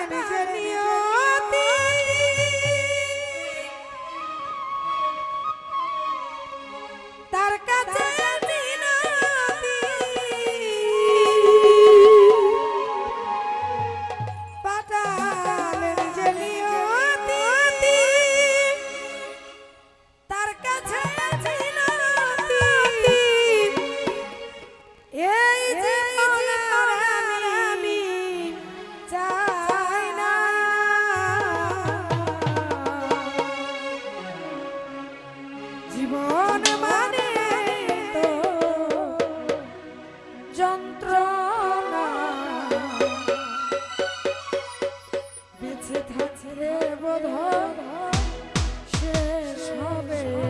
Sammy, get you. জীবন মানে যন্ত্রণা। বেঁচে থাকলে বোধ শেষ হবে।